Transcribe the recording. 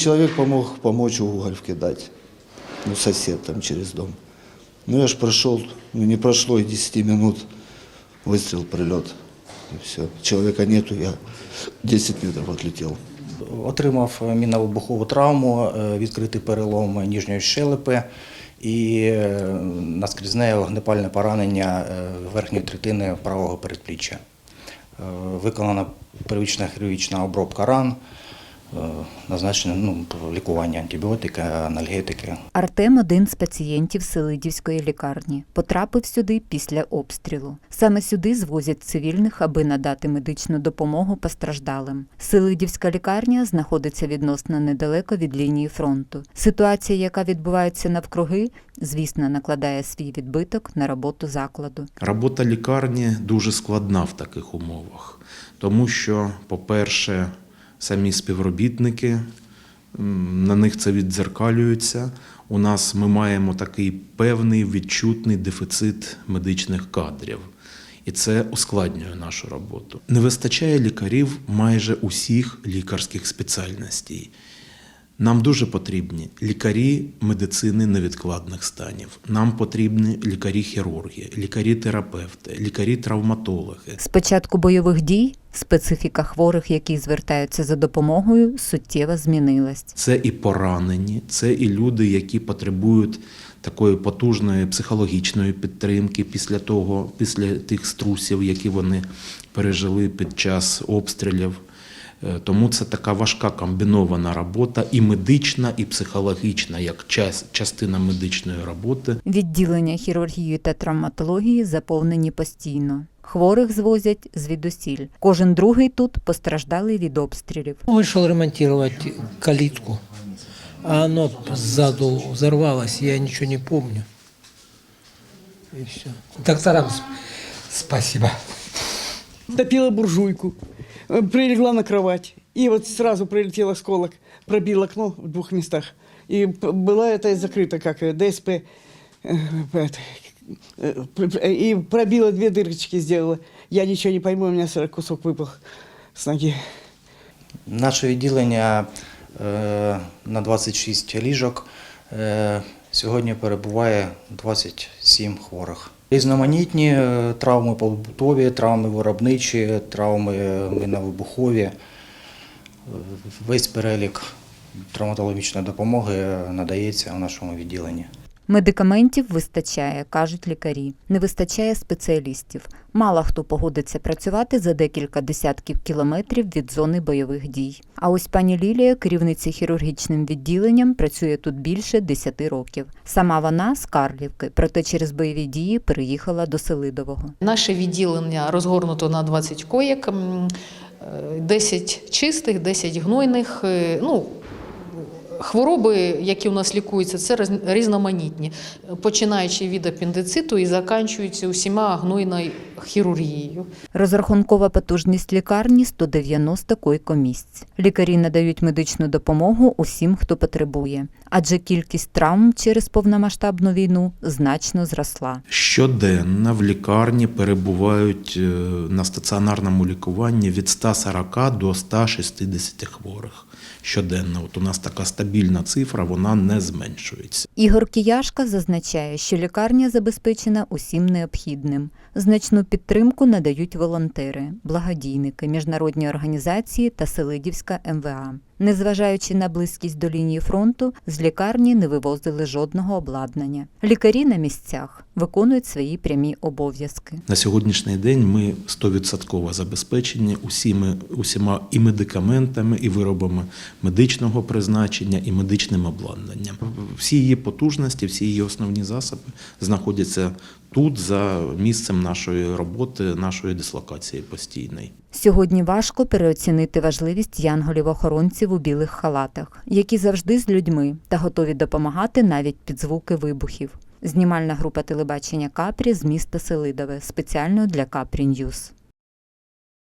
Человек помог помочь уголь вкидать. Ну, сосед там через дом. Ну, я ж прошел, ну, не прошло и 10 минут, выстрел, прилет, и все. Человека нету, я 10 метров отлетел. Отримав мінно-вибухову травму, е, відкритий перелом ніжньої щелепи і е, наскрізне вогнепальне поранення е, верхньої третини правого передпліччя. Е, Виконана первична хірургічна обробка ран, е, назначено ну, лікування антибіотики, анальгетики. Артем один з пацієнтів Селидівської лікарні. Потрапив сюди після обстрілу. Саме сюди звозять цивільних, аби надати медичну допомогу постраждалим. Селидівська лікарня знаходиться відносно недалеко від лінії фронту. Ситуація, яка відбувається навкруги, звісно, накладає свій відбиток на роботу закладу. Робота лікарні дуже складна в таких умовах, тому що, по-перше, самі співробітники на них це віддзеркалюється. У нас ми маємо такий певний відчутний дефіцит медичних кадрів. І це ускладнює нашу роботу. Не вистачає лікарів майже усіх лікарських спеціальностей. Нам дуже потрібні лікарі медицини невідкладних станів. Нам потрібні лікарі-хірурги, лікарі-терапевти, лікарі-травматологи. З початку бойових дій специфіка хворих, які звертаються за допомогою, суттєво змінилась. Це і поранені, це і люди, які потребують такої потужної психологічної підтримки після того, після тих струсів, які вони пережили під час обстрілів. Е, Тому це така важка комбінована робота, і медична, і психологічна, як час, частина медичної роботи. Відділення хірургії та травматології заповнені постійно. Хворих звозять звідусіль. Кожен другий тут постраждалий від обстрілів. Вышел ремонтировать калитку, а оно сзаду взорвалось, я ничего не помню. И все. Докторам спасибо. Допила буржуйку, прилегла на кровать. И вот сразу прилетел осколок, пробил окно в двух местах. И п- была это закрыта, как э, ДСП. э, это, э, пр- И пробила две дырочки, сделала. Я ничего не пойму, у меня сразу кусок выпал с ноги. Наше відділення е, на 26 ліжок е, сьогодні перебуває 27 хворих. Різноманітні е, травми побутові, травми виробничі, травми міновибухові. Е, Весь перелік травматологічної допомоги надається в нашому відділенні. Медикаментів вистачає, кажуть лікарі. Не вистачає спеціалістів. Мало хто погодиться працювати за декілька десятків кілометрів від зони бойових дій. А ось пані Лілія, керівниця хірургічним відділенням, працює тут більше 10 років. Сама вона з Карлівки, проте через бойові дії переїхала до Селидового. Наше відділення розгорнуто на 20 коєк, е, 10 чистих, 10 гнойних. Е, Ну, хвороби, які у нас лікуються, це різноманітні, починаючи від апендициту і заканчуються усіма гнойною хірургією. Розрахункова потужність лікарні 190 койкомісць. Лікарі надають медичну допомогу усім, хто потребує, адже кількість травм через повномасштабну війну значно зросла. Щоденно в лікарні перебувають е, на стаціонарному лікуванні від 140 до 160 хворих. Щоденно, от у нас така стабільна цифра, вона не зменшується. Ігор Кіяшка зазначає, що лікарня забезпечена усім необхідним. Значну підтримку надають волонтери, благодійники, міжнародні організації та Селидівська МВА. Незважаючи на близькість до лінії фронту, з лікарні не вивозили жодного обладнання. Лікарі на місцях виконують свої прямі обов'язки. На сьогоднішній день ми 100% забезпечені усіми, усіма і медикаментами, і виробами медичного призначення, і медичним обладнанням. Всі її потужності, всі її основні засоби знаходяться тут, за місцем нашої роботи, нашої дислокації постійної. Сьогодні важко переоцінити важливість янголів-охоронців у білих халатах, які завжди з людьми та готові допомагати навіть під звуки вибухів. Знімальна група телебачення Капрі з міста Селидове спеціально для Капрі Ньюз.